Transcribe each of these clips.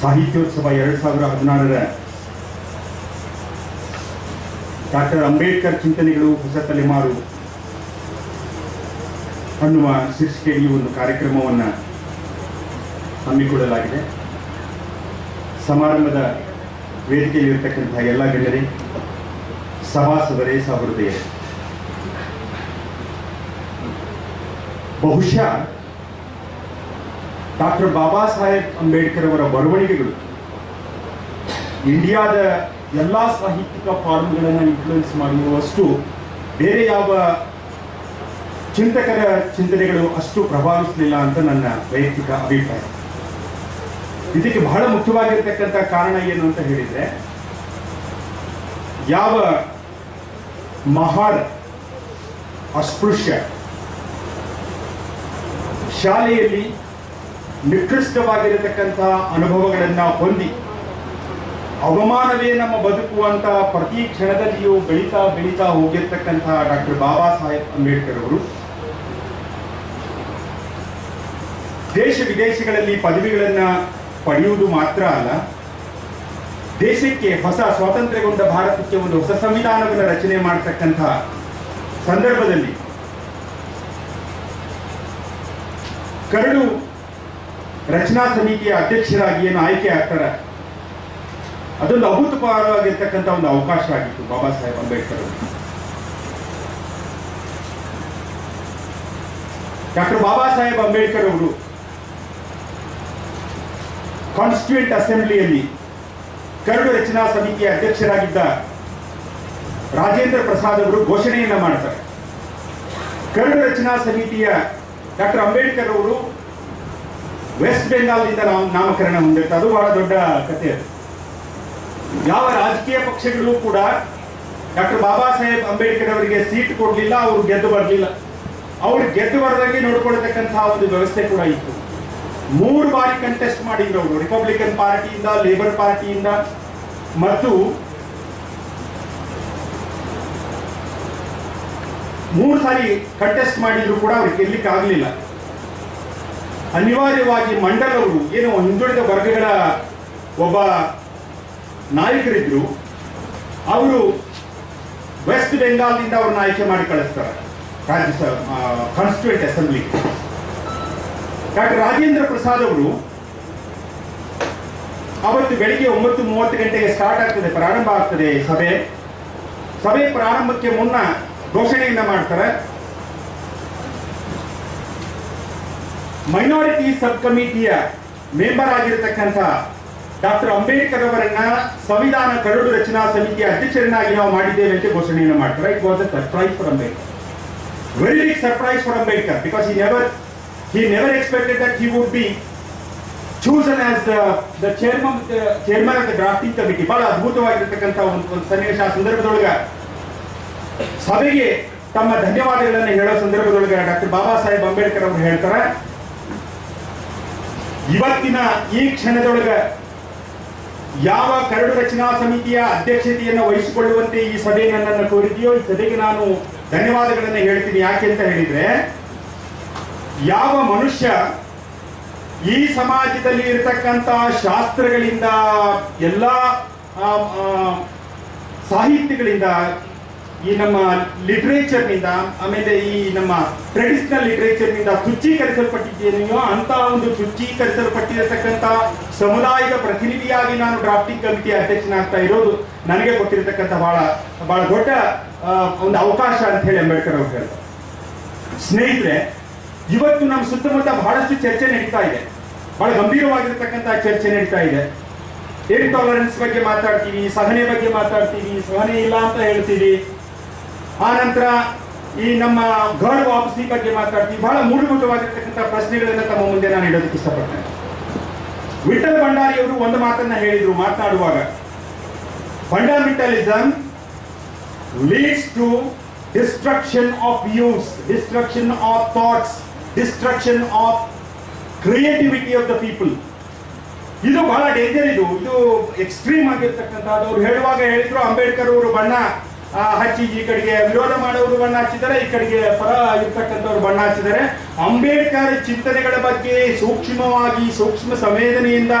ಸಾಹಿತ್ಯೋತ್ಸವ ಎರಡು ಸಾವಿರ ಹದಿನಾರರ ಡಾಕ್ಟರ್ ಅಂಬೇಡ್ಕರ್ ಚಿಂತನೆಗಳು ಹೊಸ ತಲೆಮಾರು ಅನ್ನುವ ಶೀರ್ಷಿಕೆಯಲ್ಲಿ ಒಂದು ಕಾರ್ಯಕ್ರಮವನ್ನು ಹಮ್ಮಿಕೊಳ್ಳಲಾಗಿದೆ. ಸಮಾರಂಭದ ವೇದಿಕೆಯಲ್ಲಿರ್ತಕ್ಕಂಥ ಎಲ್ಲ ಗಣ್ಯರೇ, ಸಭಾಸದರೇ, ಸಹೃದಯರೇ. ಬಹುಶಃ ಡಾಕ್ಟರ್ ಬಾಬಾ ಸಾಹೇಬ್ ಅಂಬೇಡ್ಕರ್ ಅವರ ಬರವಣಿಗೆಗಳು. ಇಂಡಿಯಾದ ಎಲ್ಲ ಸಾಹಿತ್ಯಿಕ ಫಾರ್ಮ್ಗಳನ್ನು ಇನ್ಫ್ಲುಯೆನ್ಸ್ ಮಾಡಿರುವಷ್ಟು ಬೇರೆ ಯಾವ ಚಿಂತಕರ ಚಿಂತನೆಗಳು ಅಷ್ಟು ಪ್ರಭಾವಿಸಲಿಲ್ಲ ಅಂತ ನನ್ನ ವೈಯಕ್ತಿಕ ಅಭಿಪ್ರಾಯ. ಇದಕ್ಕೆ ಬಹಳ ಮುಖ್ಯವಾಗಿರ್ತಕ್ಕಂಥ ಕಾರಣ ಏನು ಅಂತ ಹೇಳಿದ್ರೆ, ಯಾವ ಮಹಾನ್ ಅಸ್ಪೃಶ್ಯ ಶಾಲೆಯಲ್ಲಿ ನಿಕೃಷ್ಟವಾಗಿರತಕ್ಕಂಥ ಅನುಭವಗಳನ್ನು ಹೊಂದಿ ಅವಮಾನವೇ ನಮ್ಮ ಬದುಕುವಂಥ ಪ್ರತಿ ಕ್ಷಣದಲ್ಲಿಯೂ ಬೆಳೀತಾ ಬೆಳೀತಾ ಹೋಗಿರ್ತಕ್ಕಂಥ ಡಾಕ್ಟರ್ ಬಾಬಾ ಸಾಹೇಬ್ ಅಂಬೇಡ್ಕರ್ ಅವರು. ದೇಶ ವಿದೇಶಗಳಲ್ಲಿ ಪದವಿಗಳನ್ನ ಪಡೆಯುವುದು ಮಾತ್ರ ಅಲ್ಲ, ದೇಶಕ್ಕೆ ಹೊಸ ಸ್ವಾತಂತ್ರ್ಯಗೊಂಡ ಭಾರತಕ್ಕೆ ಒಂದು ಹೊಸ ಸಂವಿಧಾನವನ್ನು ರಚನೆ ಮಾಡತಕ್ಕಂಥ ಸಂದರ್ಭದಲ್ಲಿ ಕರಡು ರಚನಾ ಸಮಿತಿಯ ಅಧ್ಯಕ್ಷರಾಗಿ ಏನು ಆಯ್ಕೆ ಆಗ್ತಾರೆ? ಅದೊಂದು ಅಭೂತಪೂರ್ವವಾಗಿರ್ತಕ್ಕಂಥ ಒಂದು ಅವಕಾಶ ಆಗಿತ್ತು ಬಾಬಾ ಸಾಹೇಬ್ ಅಂಬೇಡ್ಕರ್ ಡಾಕ್ಟರ್ ಬಾಬಾ ಸಾಹೇಬ್ ಅಂಬೇಡ್ಕರ್ ಅವರು ಕಾನ್ಸ್ಟಿಟ್ಯೂಂಟ್ ಅಸೆಂಬ್ಲಿಯಲ್ಲಿ ಕರಡು ರಚನಾ ಸಮಿತಿಯ ಅಧ್ಯಕ್ಷರಾಗಿದ್ದ ರಾಜೇಂದ್ರ ಪ್ರಸಾದ್ ಅವರು ಘೋಷಣೆಯನ್ನ ಮಾಡ್ತಾರೆ. ಕರಡು ರಚನಾ ಸಮಿತಿಯ ಡಾಕ್ಟರ್ ಅಂಬೇಡ್ಕರ್ ಅವರು ವೆಸ್ಟ್ ಬೆಂಗಾಲ್ನಿಂದ ನಾವು ನಾಮಕರಣ ಹೊಂದಿರುತ್ತೆ. ಅದು ಬಹಳ ದೊಡ್ಡ ಕಥೆ ಅದು. ಯಾವ ರಾಜಕೀಯ ಪಕ್ಷಗಳು ಕೂಡ ಡಾಕ್ಟರ್ ಬಾಬಾ ಸಾಹೇಬ್ ಅಂಬೇಡ್ಕರ್ ಅವರಿಗೆ ಸೀಟ್ ಕೊಡಲಿಲ್ಲ, ಅವರು ಗೆದ್ದು ಬರಲಿಲ್ಲ. ಅವರು ಗೆದ್ದು ಬರದಂಗೆ ನೋಡ್ಕೊಳ್ತಕ್ಕಂತಹ ಒಂದು ವ್ಯವಸ್ಥೆ ಕೂಡ ಇತ್ತು. ಮೂರು ಬಾರಿ ಕಂಟೆಸ್ಟ್ ಮಾಡಿದ್ರು ಅವರು. ರಿಪಬ್ಲಿಕನ್ ಪಾರ್ಟಿಯಿಂದ ಲೇಬರ್ ಪಾರ್ಟಿಯಿಂದ. ಮತ್ತು ಮೂರು ಸಾರಿ ಕಂಟೆಸ್ಟ್ ಮಾಡಿದ್ರು ಕೂಡ ಅವ್ರಿಗೆ ಗೆಲ್ಲಿಕ್ಕೆ ಆಗಲಿಲ್ಲ ಅನಿವಾರ್ಯವಾಗಿ ಮಂಡಲ್ ಏನೋ ಏನು ಹಿಂದುಳಿದ ವರ್ಗಗಳ ಒಬ್ಬ ನಾಯಕರಿದ್ರು. ಅವರು ವೆಸ್ಟ್ ಬೆಂಗಾಲ್ನಿಂದ ಅವ್ರನ್ನ ಆಯ್ಕೆ ಮಾಡಿ ಕಳಿಸ್ತಾರೆ. ರಾಜ್ಯ constituent assembly doctor Rajendra Prasad ಅವರು ಅವತ್ತು ಬೆಳಿಗ್ಗೆ ಒಂಬತ್ತು ಮೂವತ್ತು ಗಂಟೆಗೆ ಸ್ಟಾರ್ಟ್ ಆಗ್ತದೆ, ಪ್ರಾರಂಭ ಆಗ್ತದೆ ಸಭೆ. ಸಭೆ ಪ್ರಾರಂಭಕ್ಕೆ ಮುನ್ನ ಘೋಷಣೆಯನ್ನ ಮಾಡ್ತಾರೆ. ಮೈನಾರಿಟಿ ಸಬ್ ಕಮಿಟಿಯ ಮೆಂಬರ್ ಆಗಿರತಕ್ಕಂಥ ಡಾಕ್ಟರ್ ಅಂಬೇಡ್ಕರ್ ಅವರನ್ನ ಸಂವಿಧಾನ ಕರಡು ರಚನಾ ಸಮಿತಿಯ ಅಧ್ಯಕ್ಷರನ್ನಾಗಿ ನಾವು ಮಾಡಿದ್ದೇವೆ ಅಂತ ಘೋಷಣೆಯನ್ನು ಮಾಡ್ತಾರೆ. It was a surprise for Ambedkar very big surprise for Ambedkar because he never he never expected that he would be chosen as the the chairman chairman of the drafting drafting ಬಹಳ ಅದ್ಭುತವಾಗಿರ್ತಕ್ಕಂಥ ಒಂದು ಒಂದು ಸನ್ನಿವೇಶ ಸಂದರ್ಭದೊಳಗ. ಸಭೆಗೆ ತಮ್ಮ ಧನ್ಯವಾದಗಳನ್ನು ಹೇಳೋ ಸಂದರ್ಭದೊಳಗೆ ಡಾಕ್ಟರ್ ಬಾಬಾ ಸಾಹೇಬ್ ಅಂಬೇಡ್ಕರ್ ಅವರು ಹೇಳ್ತಾರೆ. ಇವತ್ತಿನ ಈ ಕ್ಷಣದೊಳಗೆ ಯಾವ ಕರಡು ರಚನಾ ಸಮಿತಿಯ ಅಧ್ಯಕ್ಷತೆಯನ್ನು ವಹಿಸಿಕೊಳ್ಳುವಂತೆ ಈ ಸಭೆ ನನ್ನನ್ನು ಕೋರಿದೆಯೋ, ಈ ಸಭೆಗೆ ನಾನು ಧನ್ಯವಾದಗಳನ್ನು ಹೇಳ್ತೀನಿ. ಯಾಕೆ ಅಂತ ಹೇಳಿದ್ರೆ, ಯಾವ ಮನುಷ್ಯ ಈ ಸಮಾಜದಲ್ಲಿ ಇರತಕ್ಕಂಥ ಶಾಸ್ತ್ರಗಳಿಂದ, ಎಲ್ಲ ಸಾಹಿತ್ಯಗಳಿಂದ ಈ ನಮ್ಮ ಲಿಟ್ರೇಚರ್ನಿಂದ ಆಮೇಲೆ ಈ ನಮ್ಮ ಟ್ರೆಡಿಷನಲ್ ಲಿಟ್ರೇಚರ್ನಿಂದ ತುಚ್ಛೀಕರಿಸಲ್ಪಟ್ಟಿದ್ದೇನೆಯೋ ಅಂತ ಒಂದು ತುಚ್ಛೀಕರಿಸಲ್ಪಟ್ಟಿರತಕ್ಕಂಥ ಸಮುದಾಯದ ಪ್ರತಿನಿಧಿಯಾಗಿ ನಾನು ಡ್ರಾಫ್ಟಿಂಗ್ ಕಮಿಟಿ ಅಧ್ಯಕ್ಷನಾಗ್ತಾ ಇರೋದು ನನಗೆ ಗೊತ್ತಿರತಕ್ಕಂಥ ಬಹಳ ಬಹಳ ದೊಡ್ಡ ಒಂದು ಅವಕಾಶ ಅಂತ ಹೇಳಿ ಅಂಬೇಡ್ಕರ್ ಅವರು ಸ್ನೇಹಿತರೆ, ಇವತ್ತು ನಮ್ಮ ಸುತ್ತಮುತ್ತ ಬಹಳಷ್ಟು ಚರ್ಚೆ ನಡೀತಾ ಇದೆ. ಬಹಳ ಗಂಭೀರವಾಗಿರ್ತಕ್ಕಂಥ ಚರ್ಚೆ ನಡೀತಾ ಇದೆ. ಏನ್ ಟಾಲರೆನ್ಸ್ ಬಗ್ಗೆ ಮಾತಾಡ್ತೀವಿ, ಸಹನೆ ಬಗ್ಗೆ ಮಾತಾಡ್ತೀವಿ, ಸಹನೆ ಇಲ್ಲ ಅಂತ ಹೇಳ್ತೀವಿ. ಆ ನಂತರ ಈ ನಮ್ಮ ಗೌರವ ವಾಪಸಿ ಬಗ್ಗೆ ಮಾತಾಡ್ತೀವಿ. ಬಹಳ ಮೂಲಭೂತವಾಗಿರ್ತಕ್ಕಂಥ ಪ್ರಶ್ನೆಗಳನ್ನ ತಮ್ಮ ಮುಂದೆ ನಾನು ಇಡೋದಕ್ಕೆ ಇಷ್ಟಪಡ್ತೇನೆ. ವಿಠಲ್ ಭಂಡಾರಿ ಅವರು ಒಂದು ಮಾತನ್ನ ಹೇಳಿದ್ರು ಮಾತನಾಡುವಾಗ. Fundamentalism leads to destruction of views destruction of thoughts destruction of creativity of the people ಇದು ಬಹಳ ಡೇಂಜರ್ ಇದು. ಇದು ಎಕ್ಸ್ಟ್ರೀಮ್ ಆಗಿರ್ತಕ್ಕಂಥದ್ದು. ಅವ್ರು ಹೇಳುವಾಗ ಹೇಳಿದ್ರು, ಅಂಬೇಡ್ಕರ್ ಅವರು ಬಣ್ಣ ಹಚ್ಚಿ ಈ ಕಡೆಗೆ ವಿರೋಧ ಮಾಡೋರು ಬಣ್ಣ ಹಚ್ಚಿದ್ದಾರೆ ಈ ಕಡೆಗೆ ಪರ ಇರ್ತಕ್ಕಂಥವ್ರು ಬಣ್ಣ ಹಚ್ಚಿದ್ದಾರೆ ಅಂಬೇಡ್ಕರ್ ಚಿಂತನೆಗಳ ಬಗ್ಗೆ ಸೂಕ್ಷ್ಮವಾಗಿ, ಸೂಕ್ಷ್ಮ ಸಂವೇದನೆಯಿಂದ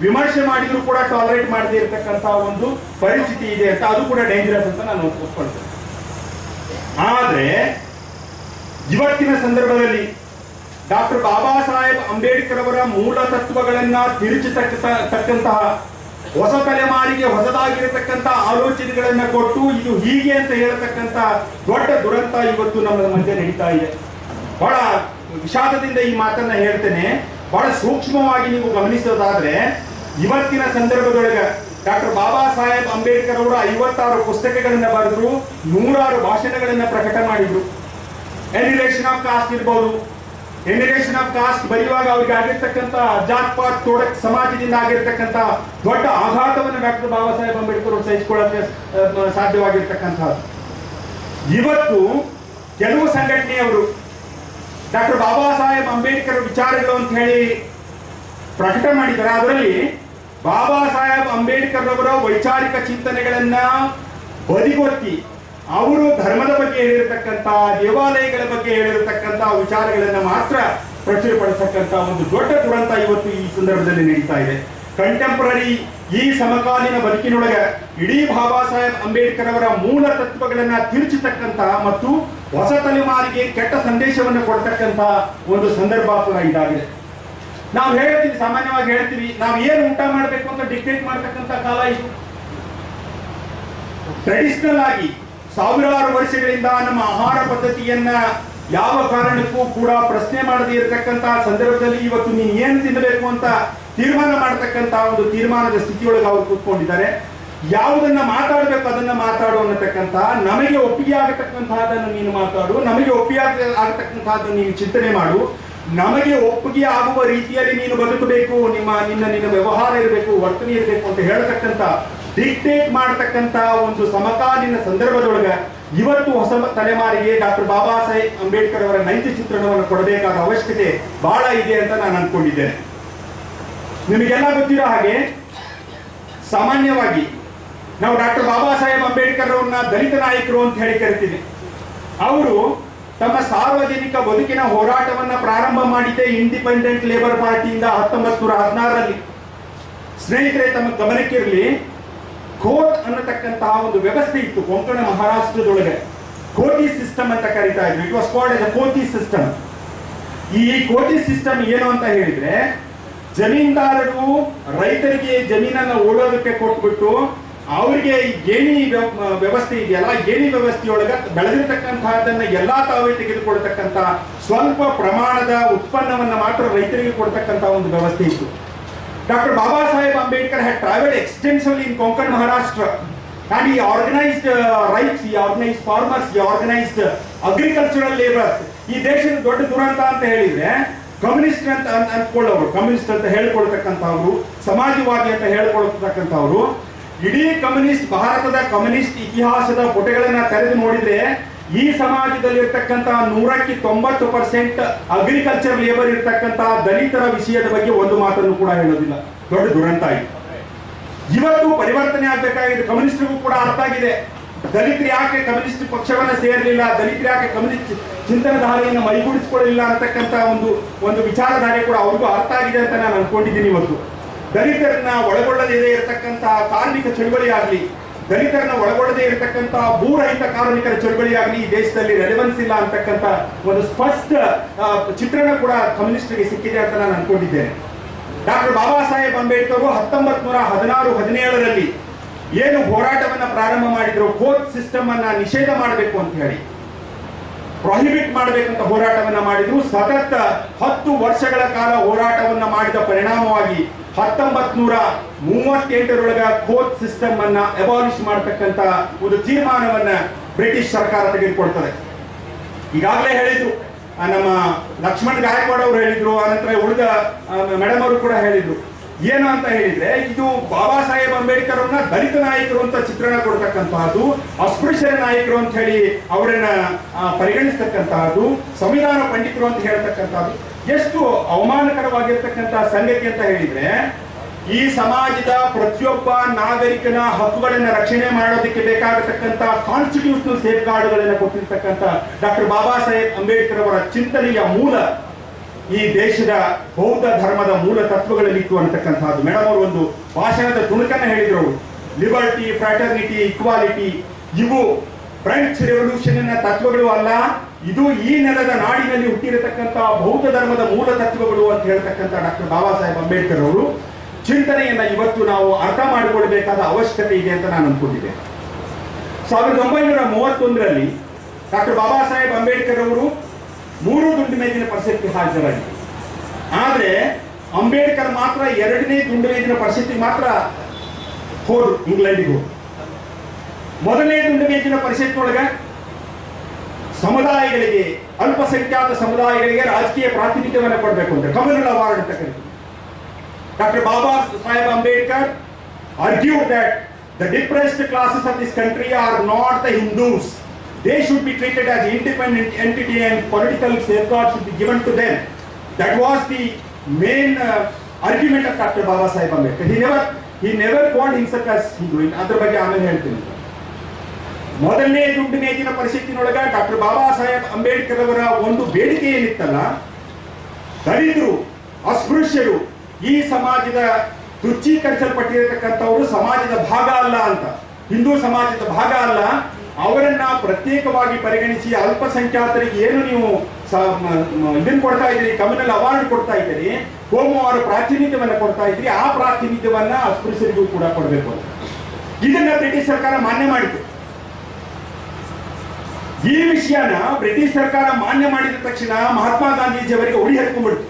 ವಿಮರ್ಶೆ ಮಾಡಿದ್ರು ಕೂಡ ಟಾಲರೇಟ್ ಮಾಡದೇ ಇರತಕ್ಕಂತ ಒಂದು ಪರಿಸ್ಥಿತಿ ಇದೆ ಅಂತ ಅದು ಕೂಡ ಡೇಂಜರಸ್ ಅಂತ ನಾನು ಒಪ್ಕೊಳ್ತೇನೆ. ಆದ್ರೆ, ಇವತ್ತಿನ ಸಂದರ್ಭದಲ್ಲಿ ಡಾಕ್ಟರ್ ಬಾಬಾ ಸಾಹೇಬ್ ಅಂಬೇಡ್ಕರ್ ಅವರ ಮೂಲ ತತ್ವಗಳನ್ನ ತಿರುಚತಕ್ಕಂತಹ ಹೊಸ ತಲೆಮಾರಿಗೆ ಹೊಸದಾಗಿರತಕ್ಕಂತ ಆಲೋಚನೆಗಳನ್ನ ಕೊಟ್ಟು ಇದು ಹೀಗೆ ಅಂತ ಹೇಳತಕ್ಕಂತ ದೊಡ್ಡ ದುರಂತ ಇವತ್ತು ನಮ್ಮ ಮಧ್ಯೆ ನಡೀತಾ ಇದೆ. ಬಹಳ ವಿಷಾದದಿಂದ ಈ ಮಾತನ್ನ ಹೇಳ್ತೇನೆ. ಬಹಳ ಸೂಕ್ಷ್ಮವಾಗಿ ನೀವು ಗಮನಿಸೋದಾದ್ರೆ, ಇವತ್ತಿನ ಸಂದರ್ಭದೊಳಗೆ ಡಾಕ್ಟರ್ ಬಾಬಾ ಸಾಹೇಬ್ ಅಂಬೇಡ್ಕರ್ ಅವರು ಐವತ್ತಾರು ಪುಸ್ತಕಗಳನ್ನ ಬರೆದ್ರು, ನೂರಾರು ಭಾಷಣಗಳನ್ನ ಪ್ರಕಟ ಮಾಡಿದ್ರು. ಎನಿಲೇಷನ್ ಆಫ್ ಕಾಸ್ಟ್ ಇರ್ಬೋದು ಎನಿರೇಷನ್ ಆಫ್ ಕಾಸ್ಟ್ ಬರೆಯುವಾಗ ಅವರಿಗೆ ಆಗಿರ್ತಕ್ಕಂಥ ಜಾತ್ ಪಾತ್ ತೋಡಕ್ ಸಮಾಜದಿಂದ ಆಗಿರ್ತಕ್ಕಂಥ ದೊಡ್ಡ ಆಘಾತವನ್ನು ಡಾಕ್ಟರ್ ಬಾಬಾ ಸಾಹೇಬ್ ಅಂಬೇಡ್ಕರ್ ಅವರು ಸಹಿಸಿಕೊಳ್ಳಕ್ಕೆ ಸಾಧ್ಯವಾಗಿರ್ತಕ್ಕಂತ ಇವತ್ತು ಕೆಲವು ಸಂಘಟನೆಯವರು ಡಾಕ್ಟರ್ ಬಾಬಾ ಸಾಹೇಬ್ ಅಂಬೇಡ್ಕರ್ ವಿಚಾರಗಳು ಅಂತ ಹೇಳಿ ಪ್ರಕಟ ಮಾಡಿದ್ದಾರೆ. ಅದರಲ್ಲಿ ಬಾಬಾ ಸಾಹೇಬ್ ಅಂಬೇಡ್ಕರ್ ಅವರ ವೈಚಾರಿಕ ಚಿಂತನೆಗಳನ್ನ ಬದಿಗೊತ್ತಿ ಅವರು ಧರ್ಮದ ಬಗ್ಗೆ ಹೇಳಿರತಕ್ಕಂತ ದೇವಾಲಯಗಳ ಬಗ್ಗೆ ಹೇಳಿರತಕ್ಕಂತ ವಿಚಾರಗಳನ್ನು ಮಾತ್ರ ಪ್ರಚುರಪಡಿಸತಕ್ಕಂತ ಒಂದು ದೊಡ್ಡ ದುರಂತ ಇವತ್ತು ಈ ಸಂದರ್ಭದಲ್ಲಿ ನಡೀತಾ ಇದೆ. ಕಂಟೆಂಪ್ರರಿ ಈ ಸಮಕಾಲೀನ ಬದುಕಿನೊಳಗೆ ಇಡೀ ಬಾಬಾ ಸಾಹೇಬ್ ಅಂಬೇಡ್ಕರ್ ಅವರ ಮೂಲ ತತ್ವಗಳನ್ನ ತಿರುಚತಕ್ಕಂತ ಮತ್ತು ಹೊಸ ತಲೆಮಾರಿಗೆ ಕೆಟ್ಟ ಸಂದೇಶವನ್ನು ಕೊಡ್ತಕ್ಕಂತ ಒಂದು ಸಂದರ್ಭ ಕೂಡ ಇದಾಗಿದೆ. ನಾವು ಹೇಳ್ತೀವಿ, ಸಾಮಾನ್ಯವಾಗಿ ಹೇಳ್ತೀವಿ, ನಾವು ಏನು ಊಟ ಮಾಡಬೇಕು ಅಂತ ಡಿಕ್ಟೇಟ್ ಮಾಡ್ತಕ್ಕಂತ ಕಾಲ ಇದು. ಟ್ರೆಡಿಷನಲ್ ಆಗಿ ಸಾವಿರಾರು ವರ್ಷಗಳಿಂದ ನಮ್ಮ ಆಹಾರ ಪದ್ಧತಿಯನ್ನ ಯಾವ ಕಾರಣಕ್ಕೂ ಕೂಡ ಪ್ರಶ್ನೆ ಮಾಡದೇ ಇರತಕ್ಕಂತಹ ಸಂದರ್ಭದಲ್ಲಿ ಇವತ್ತು ನೀನು ಏನು ತಿನ್ನಬೇಕು ಅಂತ ತೀರ್ಮಾನ ಮಾಡತಕ್ಕಂತಹ ಒಂದು ತೀರ್ಮಾನದ ಸ್ಥಿತಿಯೊಳಗೆ ಅವರು ಕೂತ್ಕೊಂಡಿದ್ದಾರೆ. ಯಾವುದನ್ನ ಮಾತಾಡಬೇಕು ಅದನ್ನ ಮಾತಾಡು ಅನ್ನತಕ್ಕಂಥ ನಮಗೆ ಒಪ್ಪಿಗೆ ಆಗತಕ್ಕಂತಹದನ್ನು ನೀನು ಮಾತಾಡು, ನಮಗೆ ಒಪ್ಪಿಗೆ ಆಗ- ಆಗತಕ್ಕಂತಹದ್ದನ್ನು ನೀನು ಚಿಂತನೆ ಮಾಡು. ನಮಗೆ ಒಪ್ಪಿಗೆ ಆಗುವ ರೀತಿಯಲ್ಲಿ ನೀನು ಬದುಕಬೇಕು, ನಿಮ್ಮ, ನಿನ್ನ ನಿನ್ನ ವ್ಯವಹಾರ ಇರಬೇಕು, ವರ್ತನೆ ಇರಬೇಕು ಅಂತ ಹೇಳ್ತಕ್ಕಂತ ಡಿಕ್ಟೇಟ್ ಮಾಡತಕ್ಕಂತಹ ಒಂದು ಸಮಕಾಲೀನ ಸಂದರ್ಭದೊಳಗೆ ಇವತ್ತು ಹೊಸ ತಲೆಮಾರಿಗೆ ಡಾಕ್ಟರ್ ಬಾಬಾ ಸಾಹೇಬ್ ಅಂಬೇಡ್ಕರ್ ಅವರ ನೈಜ ಚಿತ್ರಣವನ್ನು ಕೊಡಬೇಕಾದ ಅವಶ್ಯಕತೆ ಬಹಳ ಇದೆ ಅಂತ ನಾನು ಅನ್ಕೊಂಡಿದ್ದೇನೆ. ನಿಮಗೆಲ್ಲ ಗೊತ್ತಿರೋ ಹಾಗೆ ಸಾಮಾನ್ಯವಾಗಿ ನಾವು ಡಾಕ್ಟರ್ ಬಾಬಾ ಸಾಹೇಬ್ ಅಂಬೇಡ್ಕರ್ ಅವ್ರನ್ನ ದಲಿತ ನಾಯಕರು ಅಂತ ಹೇಳಿ ಕರಿತೀವಿ. ಅವರು ತಮ್ಮ ಸಾರ್ವಜನಿಕ ಬದುಕಿನ ಹೋರಾಟವನ್ನ ಪ್ರಾರಂಭ ಮಾಡಿದ್ದೆ ಇಂಡಿಪೆಂಡೆಂಟ್ ಲೇಬರ್ ಪಾರ್ಟಿಯಿಂದ ಹತ್ತೊಂಬತ್ತು ನೂರ ಹದಿನಾರರಲ್ಲಿ. ಸ್ನೇಹಿತರೆ, ತಮ್ಮ ಗಮನಕ್ಕಿರಲಿ ಖೋತ್ ಅನ್ನತಕ್ಕಂತಹ ಒಂದು ವ್ಯವಸ್ಥೆ ಇತ್ತು ಕೊಂಕಣ ಮಹಾರಾಷ್ಟ್ರದೊಳಗೆ. ಕೋಟಿ ಸಿಸ್ಟಮ್ ಅಂತ ಕರಿತಾ ಇದ್ರು. It was called as quota system. ಈ ಕೋಟಿ ಸಿಸ್ಟಮ್ ಏನು ಅಂತ ಹೇಳಿದ್ರೆ, ಜಮೀನ್ದಾರರು ರೈತರಿಗೆ ಜಮೀನನ್ನ ಓಡೋದಕ್ಕೆ ಕೊಟ್ಬಿಟ್ಟು ಅವರಿಗೆ ಈ ಗೇಣಿ ವ್ಯವ- ವ್ಯವಸ್ಥೆ ಇದೆಯಲ್ಲ ಗೇಣಿ ವ್ಯವಸ್ಥೆಯೊಳಗ ಬೆಳೆದಿರ್ತಕ್ಕಂತಹದನ್ನ ಎಲ್ಲಾ ತಾವೇ ತೆಗೆದುಕೊಳ್ತಕ್ಕಂತ ಸ್ವಲ್ಪ ಪ್ರಮಾಣದ ಉತ್ಪನ್ನವನ್ನ ಮಾತ್ರ ರೈತರಿಗೆ ಕೊಡ್ತಕ್ಕಂತ ಒಂದು ವ್ಯವಸ್ಥೆ ಇತ್ತು. Dr. Baba Sahib Ambedkar had traveled extensively in Konkan, Maharashtra. And he organized uh, rights, he organized farmers, he organized uh, agricultural laborers. ಈ ದೇಶದ ದೊಡ್ಡ ದುರಂತ ಅಂತ ಹೇಳಿದ್ರೆ ಕಮ್ಯುನಿಸ್ಟ್ ಅಂತ ಅಂದ್ಕೊಳ್ಳೋರು ಕಮ್ಯುನಿಸ್ಟ್ ಅಂತ ಹೇಳ್ಕೊಳ್ತಕ್ಕಂಥವ್ರು ಸಮಾಜವಾದಿ ಅಂತ ಹೇಳ್ಕೊಳ್ತಕ್ಕಂಥವ್ರು ಇಡೀ ಕಮ್ಯುನಿಸ್ಟ್ ಭಾರತದ ಕಮ್ಯುನಿಸ್ಟ್ ಇತಿಹಾಸದ ಪುಟಗಳನ್ನ ತೆರೆದು ನೋಡಿದ್ರೆ ಈ ಸಮಾಜದಲ್ಲಿ ಇರ್ತಕ್ಕಂತಹ ನೂರಕ್ಕೆ ತೊಂಬತ್ತು ಪರ್ಸೆಂಟ್ ಅಗ್ರಿಕಲ್ಚರ್ ಲೇಬರ್ ಇರ್ತಕ್ಕಂತಹ ದಲಿತರ ವಿಷಯದ ಬಗ್ಗೆ ಒಂದು ಮಾತನ್ನು ಕೂಡ ಹೇಳೋದಿಲ್ಲ. ದೊಡ್ಡ ದುರಂತ ಆಯಿತು ಇವತ್ತು ಪರಿವರ್ತನೆ ಆಗಬೇಕಾಗಿದೆ ಕಮ್ಯುನಿಸ್ಟ್ರಿಗೂ ಕೂಡ ಅರ್ಥ ಆಗಿದೆ. ದಲಿತರು ಯಾಕೆ ಕಮ್ಯುನಿಸ್ಟ್ ಪಕ್ಷವನ್ನ ಸೇರಲಿಲ್ಲ? ದಲಿತರು ಯಾಕೆ ಕಮ್ಯುನಿಸ್ಟ್ ಚಿಂತನಧಾರೆಯನ್ನು ಮೈಗೂಡಿಸಿಕೊಳ್ಳಲಿಲ್ಲ ಅಂತಕ್ಕಂಥ ಒಂದು ಒಂದು ವಿಚಾರಧಾರೆ ಕೂಡ ಅವ್ರಿಗೂ ಅರ್ಥ ಆಗಿದೆ ಅಂತ ನಾನು ಅನ್ಕೊಂಡಿದ್ದೀನಿ ಇವತ್ತು. ದಲಿತರನ್ನ ಒಳಗೊಳ್ಳದೇ ಇರತಕ್ಕಂತಹ ಕಾರ್ಮಿಕ ಚಳುವಳಿ ಆಗ್ಲಿ ದಲಿತರನ್ನ ಒಳಗೊಳ್ಳದೇ ಇರತಕ್ಕಂತಹ ಭೂರಹಿತ ಕಾರ್ಮಿಕರ ಚಳವಳಿಯಾಗಲಿ ಈ ದೇಶದಲ್ಲಿ ರೆಲೆವೆನ್ಸ್ ಇಲ್ಲ ಅಂತಕ್ಕಂತ ಒಂದು ಸ್ಪಷ್ಟ ಚಿತ್ರಣ ಕೂಡ ಕಮ್ಯುನಿಸ್ಟ್ಗೆ ಸಿಕ್ಕಿದೆ ಅಂತ ನಾನು ಅನ್ಕೊಂಡಿದ್ದೇನೆ. ಡಾಕ್ಟರ್ ಬಾಬಾ ಸಾಹೇಬ್ ಅಂಬೇಡ್ಕರ್ ಹತ್ತೊಂಬತ್ ನೂರ ಹದಿನಾರು, ಹದಿನೇಳರಲ್ಲಿ ಏನು ಹೋರಾಟವನ್ನ ಪ್ರಾರಂಭ ಮಾಡಿದ್ರು, ಕೋರ್ಟ್ ಸಿಸ್ಟಮ್ ಅನ್ನ ನಿಷೇಧ ಮಾಡಬೇಕು ಅಂತ ಹೇಳಿ. ಪ್ರೊಹಿಬಿಟ್ ಮಾಡಬೇಕಂತ ಹೋರಾಟವನ್ನ ಮಾಡಿದ್ರು, ಸತತ ಹತ್ತು ವರ್ಷಗಳ ಕಾಲ ಹೋರಾಟವನ್ನ ಮಾಡಿದ ಪರಿಣಾಮವಾಗಿ ಹತ್ತೊಂಬತ್ ನೂರ ಮೂವತ್ತೆಂಟರೊಳಗ ಕೋರ್ಟ್ ಸಿಸ್ಟಮ್ ಅನ್ನ ಅಬಾಲಿಷ್ ಮಾಡತಕ್ಕಂತ ಒಂದು ತೀರ್ಮಾನವನ್ನ ಬ್ರಿಟಿಷ್ ಸರ್ಕಾರ ತೆಗೆದುಕೊಳ್ತದೆ. ಈಗಾಗಲೇ ಹೇಳಿದ್ರು ನಮ್ಮ ಲಕ್ಷ್ಮಣ್ ಗಾಯಕ್ವಾಡ್ ಅವರು ಹೇಳಿದ್ರು ಆನಂತರ ಉಳಿದ ಮೇಡಮ್ ಅವರು ಕೂಡ ಹೇಳಿದ್ರು. ಏನು ಅಂತ ಹೇಳಿದ್ರೆ, ಇದು ಬಾಬಾ ಸಾಹೇಬ್ ಅಂಬೇಡ್ಕರ್ ಅವ್ರನ್ನ ದಲಿತ ನಾಯಕರು ಅಂತ ಚಿತ್ರಣ ಕೊಡ್ತಕ್ಕಂತಹದ್ದು ಅಸ್ಪೃಶ್ಯರ ನಾಯಕರು ಅಂತ ಹೇಳಿ ಅವರನ್ನ ಪರಿಗಣಿಸ್ತಕ್ಕಂತಹದ್ದು, ಸಂವಿಧಾನ ಪಂಡಿತರು ಅಂತ ಹೇಳ್ತಕ್ಕಂತಹದ್ದು. ಎಷ್ಟು ಅವಮಾನಕರವಾಗಿರ್ತಕ್ಕಂತಹ ಸಂಗತಿ ಅಂತ ಹೇಳಿದ್ರೆ, ಈ ಸಮಾಜದ ಪ್ರತಿಯೊಬ್ಬ ನಾಗರಿಕನ ಹಕ್ಕುಗಳನ್ನು ರಕ್ಷಣೆ ಮಾಡೋದಕ್ಕೆ ಬೇಕಾಗತಕ್ಕಂತ ಕಾನ್ಸ್ಟಿಟ್ಯೂಷನಲ್ ಸೇಫ್ ಗಾರ್ಡ್ಗಳನ್ನು ಕೊಟ್ಟಿರ್ತಕ್ಕಂಥ ಡಾಕ್ಟರ್ ಬಾಬಾ ಸಾಹೇಬ್ ಅಂಬೇಡ್ಕರ್ ಅವರ ಚಿಂತನೆಯ ಮೂಲ ಈ ದೇಶದ ಬೌದ್ಧ ಧರ್ಮದ ಮೂಲ ತತ್ವಗಳಲ್ಲಿತ್ತು ಅಂತಕ್ಕಂಥದ್ದು ಮೇಡಮ್ ಅವರು ಒಂದು ಭಾಷಣದ ತುಣುಕನ್ನ ಹೇಳಿದ್ರು ಲಿಬರ್ಟಿ ಫ್ರಾಟರ್ನಿಟಿ ಇಕ್ವಾಲಿಟಿ ಇವು ಫ್ರೆಂಚ್ ರೆವಲ್ಯೂಷನ್ ತತ್ವಗಳು ಅಲ್ಲ ಇದು ಈ ನೆಲದ ನಾಡಿನಲ್ಲಿ ಹುಟ್ಟಿರತಕ್ಕಂತಹ ಬೌದ್ಧ ಧರ್ಮದ ಮೂಲ ತತ್ವಗಳು ಅಂತ ಹೇಳ್ತಕ್ಕಂಥ ಡಾಕ್ಟರ್ ಬಾಬಾ ಸಾಹೇಬ್ ಅಂಬೇಡ್ಕರ್ ಅವರು. ಚಿಂತನೆಯನ್ನ ಇವತ್ತು ನಾವು ಅರ್ಥ ಮಾಡಿಕೊಳ್ಬೇಕಾದ ಅವಶ್ಯಕತೆ ಇದೆ ಅಂತ ನಾನು ಅನ್ಕೊಂಡಿದ್ದೆ. ಸಾವಿರದ ಒಂಬೈನೂರ ಮೂವತ್ತೊಂದರಲ್ಲಿ ಡಾಕ್ಟರ್ ಬಾಬಾ ಸಾಹೇಬ್ ಅಂಬೇಡ್ಕರ್ ಅವರು ಮೂರು ದುಂಡು ಮೇಜಿನ ಪರಿಸ್ಥಿತಿ ಹಾಜರಾಗಿದ್ದರು. ಆದರೆ ಅಂಬೇಡ್ಕರ್ ಮಾತ್ರ ಎರಡನೇ ದುಂಡು ಮೇಜಿನ ಪರಿಸ್ಥಿತಿ ಮಾತ್ರ ಹೋದ್ರು ಇಂಗ್ಲೆಂಡಿಗೆ ಮೊದಲನೇ ದುಂಡು ಮೇಜಿನ ಪರಿಷತ್ನೊಳಗ ಸಮುದಾಯಗಳಿಗೆ ಅಲ್ಪಸಂಖ್ಯಾತ ಸಮುದಾಯಗಳಿಗೆ ರಾಜಕೀಯ ಪ್ರಾತಿನಿಧ್ಯವನ್ನು ಕೊಡಬೇಕು ಅಂತ ಕಮಲ್ ಅವಾರ್ಡ್ ಅಂತ ಕರೀತಾರೆ Dr. Baba Sahib Ambedkar argued that the depressed classes of this country are not the Hindus. They should be treated as independent entity and political safeguards should be given to them. That was the main uh, argument of Dr. Baba Sahib Ambedkar. He never, he never called himself as Hindu. ಅದ್ರ ಬಗ್ಗೆ ಆಮೇಲೆ ಹೇಳ್ತೀನಿ ಮೊದಲನೇ ದುಡ್ಡು ಮೇಜಿನ ಪರಿಸ್ಥಿತಿನೊಳಗ doctor Baba Saheb Ambedkar ಅವರ ಒಂದು ಬೇಡಿಕೆ ಏನಿತ್ತಲ್ಲ, ದಲಿತರು, ಅಸ್ಪೃಶ್ಯರು ಈ ಸಮಾಜದ ತುಚ್ಛೀಕರಿಸಲ್ಪಟ್ಟಿರತಕ್ಕಂಥವರು ಸಮಾಜದ ಭಾಗ ಅಲ್ಲ ಅಂತ. ಹಿಂದೂ ಸಮಾಜದ ಭಾಗ ಅಲ್ಲ. ಅವರನ್ನ ಪ್ರತ್ಯೇಕವಾಗಿ ಪರಿಗಣಿಸಿ ಅಲ್ಪಸಂಖ್ಯಾತರಿಗೆ ಏನು ನೀವು ಇದನ್ನು ಕೊಡ್ತಾ ಇದ್ದೀರಿ ಕಮ್ಯುನಲ್ ಅವಾರ್ಡ್ ಕೊಡ್ತಾ ಇದ್ದೀರಿ ಕೋಮುವಾರ ಪ್ರಾತಿನಿಧ್ಯವನ್ನ ಕೊಡ್ತಾ ಇದ್ರಿ ಆ ಪ್ರಾತಿನಿಧ್ಯವನ್ನ ಅಸ್ಪೃಶ್ಯರಿಗೂ ಕೂಡ ಕೊಡಬೇಕು ಅಂತ. ಇದನ್ನ ಬ್ರಿಟಿಷ್ ಸರ್ಕಾರ ಮಾನ್ಯ ಮಾಡಿತು ಈ ವಿಷಯನ ಬ್ರಿಟಿಷ್ ಸರ್ಕಾರ ಮಾನ್ಯ ಮಾಡಿದ ತಕ್ಷಣ ಮಹಾತ್ಮ ಗಾಂಧೀಜಿಯವರಿಗೆ ಉಡಿ ಹತ್ಕೊಂಡ್ಬಿಡ್ತು.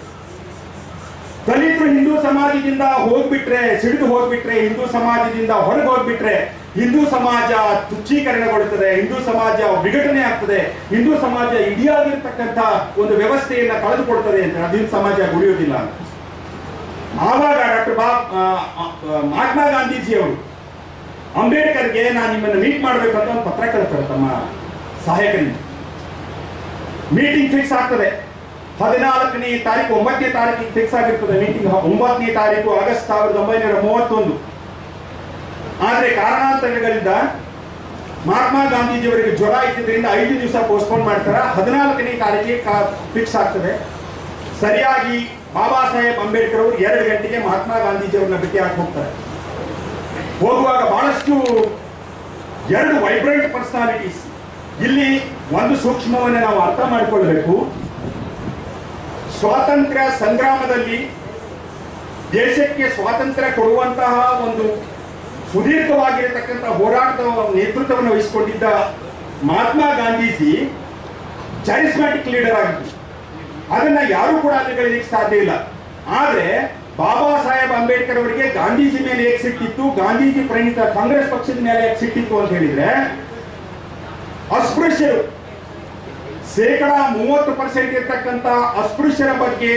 ದಲಿತರು ಹಿಂದೂ ಸಮಾಜದಿಂದ ಹೋಗ್ಬಿಟ್ರೆ, ಸಿಡಿದು ಹೋಗ್ಬಿಟ್ರೆ, ಹಿಂದೂ ಸಮಾಜದಿಂದ ಹೊರಗೆ ಹೋಗ್ಬಿಟ್ರೆ, ಹಿಂದೂ ಸಮಾಜ ತುಚ್ಛೀಕರಣಗೊಳ್ಳುತ್ತದೆ, ಹಿಂದೂ ಸಮಾಜ ವಿಘಟನೆ ಆಗ್ತದೆ, ಹಿಂದೂ ಸಮಾಜ ಇಡಿಯಾಗಿರ್ತಕ್ಕಂಥ ಒಂದು ವ್ಯವಸ್ಥೆಯನ್ನ ಕಳೆದುಕೊಡ್ತದೆ ಅಂತ ಅದಿನ ಸಮಾಜ ಉಳಿಯೋದಿಲ್ಲ ಆವಾಗ ಡಾಕ್ಟರ್ ಬಾ ಮಹಾತ್ಮ ಗಾಂಧೀಜಿ ಅವರು ಅಂಬೇಡ್ಕರ್ಗೆ ನಾನು ನಿಮ್ಮನ್ನು ಮೀಟ್ ಮಾಡಬೇಕು ಅಂತ ಒಂದು ಪತ್ರ ಕಳಿಸ್ತಾರೆ ತಮ್ಮ. ಸಹಾಯಕರಿಂದ. ಮೀಟಿಂಗ್ ಫಿಕ್ಸ್ ಆಗ್ತದೆ. ಹದಿನಾಲ್ಕನೇ ತಾರೀಕು, ಒಂಬತ್ತನೇ ತಾರೀಕಿಗೆ ಫಿಕ್ಸ್ ಆಗಿರ್ತದೆ ಮೀಟಿಂಗ್ ಒಂಬತ್ತನೇ ತಾರೀಕು, ಆಗಸ್ಟ್ ಸಾವಿರದ ಒಂಬೈನೂರ ಮೂವತ್ತೊಂದು. ಆದರೆ ಕಾರಣಾಂತರಗಳಿಂದ ಮಹಾತ್ಮ ಗಾಂಧೀಜಿಯವರಿಗೆ ಜ್ವರ ಇದ್ದಿದ್ದರಿಂದ ಐದು ದಿವಸ ಪೋಸ್ಟ್ಪೋನ್ ಮಾಡ್ತಾರೆ? ಹದಿನಾಲ್ಕನೇ ತಾರೀಕಿಗೆ ಫಿಕ್ಸ್ ಆಗ್ತದೆ. ಸರಿಯಾಗಿ ಬಾಬಾ ಸಾಹೇಬ್ ಅಂಬೇಡ್ಕರ್ ಅವರು ಎರಡು ಗಂಟೆಗೆ ಮಹಾತ್ಮ ಗಾಂಧೀಜಿಯವ್ರನ್ನ ಭೇಟಿ ಆಗಿ ಹೋಗ್ತಾರೆ. ಹೋಗುವಾಗ ಬಹಳಷ್ಟು ಎರಡು ವೈಬ್ರೆಂಟ್ ಪರ್ಸನಾಲಿಟೀಸ್ ಇಲ್ಲಿ ಒಂದು ಸೂಕ್ಷ್ಮವನ್ನು ನಾವು ಅರ್ಥ ಮಾಡಿಕೊಳ್ಬೇಕು. ಸ್ವಾತಂತ್ರ್ಯ ಸಂಗ್ರಾಮದಲ್ಲಿ ದೇಶಕ್ಕೆ ಸ್ವಾತಂತ್ರ್ಯ ಕೊಡುವಂತಹ ಒಂದು ಸುದೀರ್ಘವಾಗಿರತಕ್ಕಂಥ ಹೋರಾಟದ ನೇತೃತ್ವವನ್ನು ವಹಿಸಿಕೊಂಡಿದ್ದ ಮಹಾತ್ಮ ಗಾಂಧೀಜಿ ಚಾರಿಸ್ಮ್ಯಾಟಿಕ್ ಲೀಡರ್ ಆಗಿದ್ದು ಅದನ್ನ ಯಾರು ಕೂಡ ಅಲ್ಲಿಗಳಿಗೆ ಸಾಧ್ಯ ಇಲ್ಲ. ಆದರೆ ಬಾಬಾ ಸಾಹೇಬ್ ಅಂಬೇಡ್ಕರ್ ಅವರಿಗೆ ಗಾಂಧೀಜಿ ಮೇಲೆ ಏಕ್ ಸಿಟ್ಟಿತ್ತು. ಗಾಂಧೀಜಿ ಪ್ರಣಿತ ಕಾಂಗ್ರೆಸ್ ಪಕ್ಷದ ಮೇಲೆ ಸಿಟ್ಟಿತ್ತು ಅಂತ ಹೇಳಿದ್ರೆ ಅಸ್ಪೃಶ್ಯರು. ಶೇಕಡ ಮೂವತ್ತು ಪರ್ಸೆಂಟ್ ಇರ್ತಕ್ಕಂಥ ಅಸ್ಪೃಶ್ಯರ ಬಗ್ಗೆ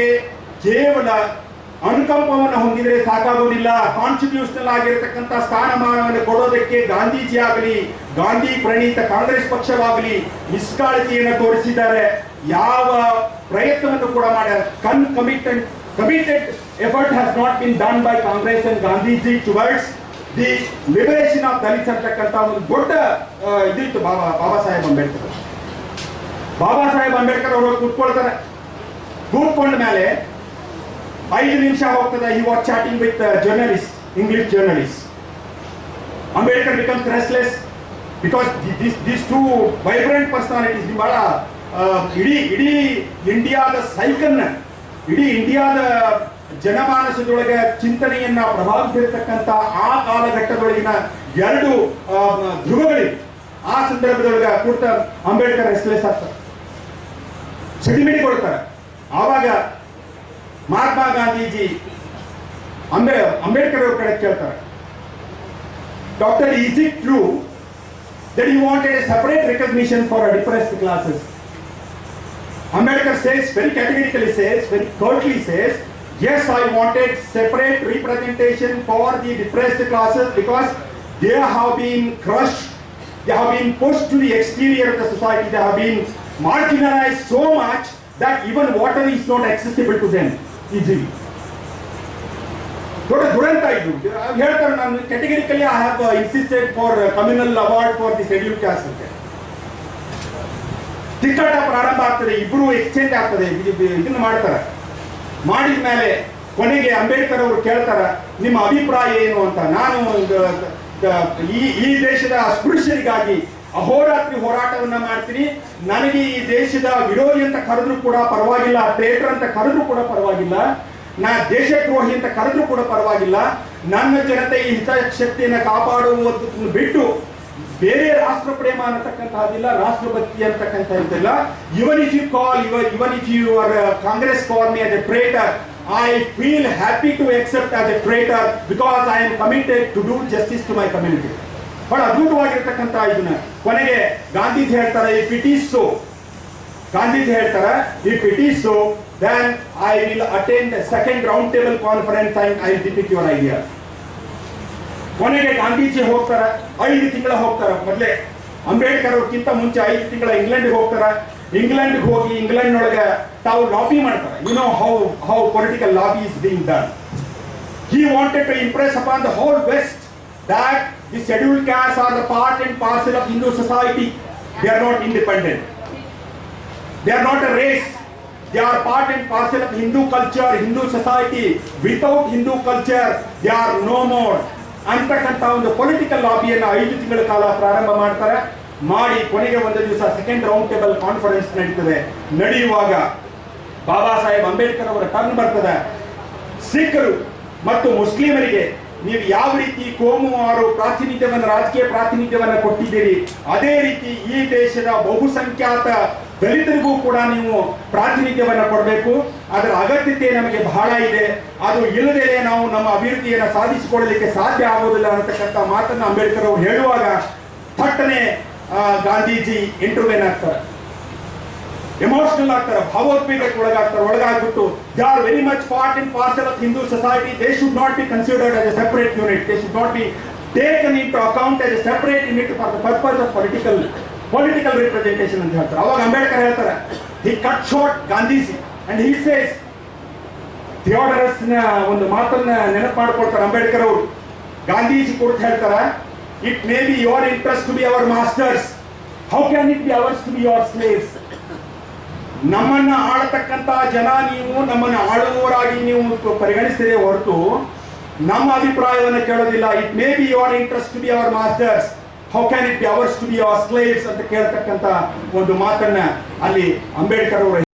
ಕೇವಲ ಅನುಕಂಪವನ್ನು ಹೊಂದಿದರೆ ಸಾಕಾಗುವುದಿಲ್ಲ ಕಾನ್ಸ್ಟಿಟ್ಯೂಷನಲ್ ಆಗಿರತಕ್ಕಂಥ ಸ್ಥಾನಮಾನವನ್ನು ಕೊಡೋದಕ್ಕೆ ಗಾಂಧೀಜಿ ಆಗಲಿ, ಗಾಂಧಿ ಪ್ರಣೀತ ಕಾಂಗ್ರೆಸ್ ಪಕ್ಷವಾಗಲಿ ನಿಷ್ಕಾಳಜಿಯನ್ನು ತೋರಿಸಿದ್ದಾರೆ. ಯಾವ ಪ್ರಯತ್ನವನ್ನು ಕೂಡ ಮಾಡ್ಯಾರ con committed committed effort has not been done by Congress and Gandhiji towards the liberation of Dalits ಅಂತಕ್ಕಂಥ ಒಂದು ದೊಡ್ಡ ಇದಿತ್ತು ಬಾಬಾ ಬಾಬಾ ಸಾಹೇಬ್ ಅಂಬೇಡ್ಕರ್. ಬಾಬಾ ಸಾಹೇಬ್ ಅಂಬೇಡ್ಕರ್ ಅವರು ಕೂತ್ಕೊಳ್ತಾರೆ. ಕೂತ್ಕೊಂಡ ಮೇಲೆ ಐದು ನಿಮಿಷ ಹೋಗ್ತದೆ he was chatting with journalist English journalist Ambedkar becomes restless because this this two vibrant personalities ಬಹಳ ಇಡೀ ಇಡೀ ಇಂಡಿಯಾದ ಸೈಕನ್ನ ಇಡೀ ಇಂಡಿಯಾದ ಜನಮಾನಸದೊಳಗೆ ಚಿಂತನೆಯನ್ನ ಪ್ರಭಾವಿಸಿರ್ತಕ್ಕಂಥ ಆ ಕಾಲಘಟ್ಟದೊಳಗಿನ ಎರಡು ಧ್ರುವಗಳಿವೆ. ಆ ಸಂದರ್ಭದೊಳಗೆ ಕೂಡ್ತ ಅಂಬೇಡ್ಕರ್ ಆಗ್ತಾರೆ ಸಿಡಿಮಿಡಿ ಕೊಡ್ತಾರೆ ಆವಾಗ ಮಹಾತ್ಮ ಗಾಂಧೀಜಿ ಅಂಬೇ, ಅಂಬೇಡ್ಕರ್ ಅವ್ರ ಕಡೆ ಕೇಳ್ತಾರೆ. Doctor is it true that you wanted a separate recognition for depressed classes Ambedkar says very categorically says very courtly says yes, I wanted separate representation for the depressed classes because they have been crushed, they have been pushed to the exterior of the society, they have been marginalized so much that even water is not accessible to them easily. ದೊಡ್ಡ I ಹೇಳ್ತಾರೆ ನಾನು categorically I have insisted for communal award for the schedule caste ಅಂತ ತಿಕ್ಕಾಟ ಪ್ರಾರಂಭ ಇಬ್ರು exchange ಆಗ್ತದೆ the ಇದು- Martha. ಮಾಡಿದ ಮೇಲೆ ಕೊನೆಗೆ ಅಂಬೇಡ್ಕರ್ ಅವರು ಕೇಳ್ತಾರ, ನಿಮ್ಮ ಅಭಿಪ್ರಾಯ ಏನು ಅಂತ. ನಾನು ಈ ಈ ದೇಶದ ಅಸ್ಪೃಶ್ಯರಿಗಾಗಿ ಅಹೋರಾತ್ರಿ ಹೋರಾಟವನ್ನ ಮಾಡ್ತೀನಿ. ನನಗೆ ಈ ದೇಶದ ವಿರೋಧಿ ಅಂತ ಕರೆದ್ರು ಕೂಡ ಪರವಾಗಿಲ್ಲ ಟ್ರೇಟರ್ ಅಂತ ಕರೆದ್ರು ಕೂಡ ಪರವಾಗಿಲ್ಲ. ನಾ ದೇಶದ್ರೋಹಿ ಅಂತ ಕರೆದ್ರು ಕೂಡ ಪರವಾಗಿಲ್ಲ. ನನ್ನ ಜನತೆ ಹಿತಾಸಕ್ತಿಯನ್ನು ಕಾಪಾಡುವುದನ್ನು ಬಿಟ್ಟು ಬೇರೆ ರಾಷ್ಟ್ರ ಪ್ರೇಮ ಅನ್ನತಕ್ಕಂತಹದಿಲ್ಲ ರಾಷ್ಟ್ರಭಕ್ತಿ ಅಂತಕ್ಕಂಥದ್ದಿಲ್ಲ ಇವನ್ if you call eve even if you are Congress call me as a traitor I feel happy to accept as a traitor because I am committed to do justice to my community ಬಹಳ ಅದ್ಭುತವಾಗಿರ್ತಕ್ಕಂಥ ಇದನ್ನ. ಕೊನೆಗೆ ಗಾಂಧೀಜಿ ಹೇಳ್ತಾರೆ if it is so Gandhiji ಹೇಳ್ತಾರೆ if it is so then I will attend second round table conference I defeat your idea ಕೊನೆಗೆ ಗಾಂಧೀಜಿ ಹೋಗ್ತಾರೆ, ಐದು ತಿಂಗಳ ಹೋಗ್ತಾರೆ ಮೊದಲೇ. ಅಂಬೇಡ್ಕರ್ ಅವ್ರಕ್ಕಿಂತ ಮುಂಚೆ ಐದು ತಿಂಗಳ ಇಂಗ್ಲೆಂಡ್ಗೆ ಹೋಗ್ತಾರೆ. ಇಂಗ್ಲೆಂಡ್ಗೆ ಹೋಗಿ ಇಂಗ್ಲೆಂಡ್ ಒಳಗೆ ತಾವು ಲಾಬಿ ಮಾಡ್ತಾರೆ. You know how how political lobby is being done he wanted to impress upon the whole west that the schedule caste are the part and parcel of Hindu society they are not independent they are not a race they are part and parcel of Hindu culture Hindu society without Hindu culture they are no more ಅಂತಕ್ಕಂಥ ಒಂದು political ಲಾಬಿಯನ್ನು ಐದು ತಿಂಗಳ ಕಾಲ ಪ್ರಾರಂಭ ಮಾಡ್ತಾರೆ. ಮಾಡಿ ಕೊನೆಗೆ ಒಂದು ದಿವಸ ಸೆಕೆಂಡ್ ರೌಂಡ್ ಟೇಬಲ್ ಕಾನ್ಫರೆನ್ಸ್ ನಡೀತದೆ. ನಡೆಯುವಾಗ ಬಾಬಾ ಸಾಹೇಬ್ ಅಂಬೇಡ್ಕರ್ ಅವರ ಟರ್ನ್ ಬರ್ತದೆ. ಸಿಖ್ಖರು ಮತ್ತು ಮುಸ್ಲಿಮರಿಗೆ ನೀವು ಯಾವ ರೀತಿ ಕೋಮುವಾರು ಪ್ರಾತಿನಿಧ್ಯವನ್ನು, ರಾಜಕೀಯ ಪ್ರಾತಿನಿಧ್ಯವನ್ನು ಕೊಟ್ಟಿದ್ದೀರಿ, ಅದೇ ರೀತಿ ಈ ದೇಶದ ಬಹುಸಂಖ್ಯಾತ ದಲಿತರಿಗೂ ಕೂಡ ನೀವು ಪ್ರಾತಿನಿಧ್ಯವನ್ನು ಕೊಡಬೇಕು. ಅದರ ಅಗತ್ಯತೆ ನಮಗೆ ಬಹಳ ಇದೆ. ಅದು ಇಲ್ಲದೆ ನಾವು ನಮ್ಮ ಅಭಿವೃದ್ಧಿಯನ್ನು ಸಾಧಿಸಿಕೊಳ್ಳಲಿಕ್ಕೆ ಸಾಧ್ಯ ಆಗುವುದಿಲ್ಲ ಅಂತಕ್ಕಂಥ ಮಾತನ್ನು ಅಂಬೇಡ್ಕರ್ ಅವರು ಹೇಳುವಾಗ, ಥಟ್ಟನೆ ಗಾಂಧೀಜಿ ಇಂಟರ್ವ್ಯೂನ್ ಆಗ್ತಾರೆ. ಎಮೋಷನಲ್ ಆಗ್ತಾರೆ, ಭಾವೋದ್ವೇಗಕ್ಕೆ ಒಳಗಾಗ್ತಾರೆ, ಒಳಗಾಗ್ಬಿಟ್ಟು they are very much part in parcel of Hindu society they should not be considered as a separate unit they should not be taken into account as a separate unit for the purpose of political political representation ಅಂತ ಹೇಳ್ತಾರೆ. ಅವಾಗ ಅಂಬೇಡ್ಕರ್ ಹೇಳ್ತಾರೆ he cut short Gandhiji and he says ಥಿಯೋಡರಸ್ನ ಒಂದು ಮಾತನ್ನ ನೆನಪು ಮಾಡ್ಕೊಳ್ತಾರೆ ಅಂಬೇಡ್ಕರ್ ಅವರು. ಗಾಂಧೀಜಿ ಕೊಡ್ತಾ ಹೇಳ್ತಾರೆ it may be your interest to be our masters how can it be ours to be your slaves ನಮ್ಮನ್ನ ಆಳತಕ್ಕಂತಹ ಜನ ನೀವು, ನಮ್ಮನ್ನ ಆಳುವವರಾಗಿ ನೀವು ಪರಿಗಣಿಸಿದೆ ಹೊರತು ನಮ್ಮ ಅಭಿಪ್ರಾಯವನ್ನು ಕೇಳೋದಿಲ್ಲ. It may be your interest to be our masters how can it be ours to be our slaves ಅಂತ ಕೇಳ್ತಕ್ಕಂತ ಒಂದು ಮಾತನ್ನ ಅಲ್ಲಿ ಅಂಬೇಡ್ಕರ್ ಅವರು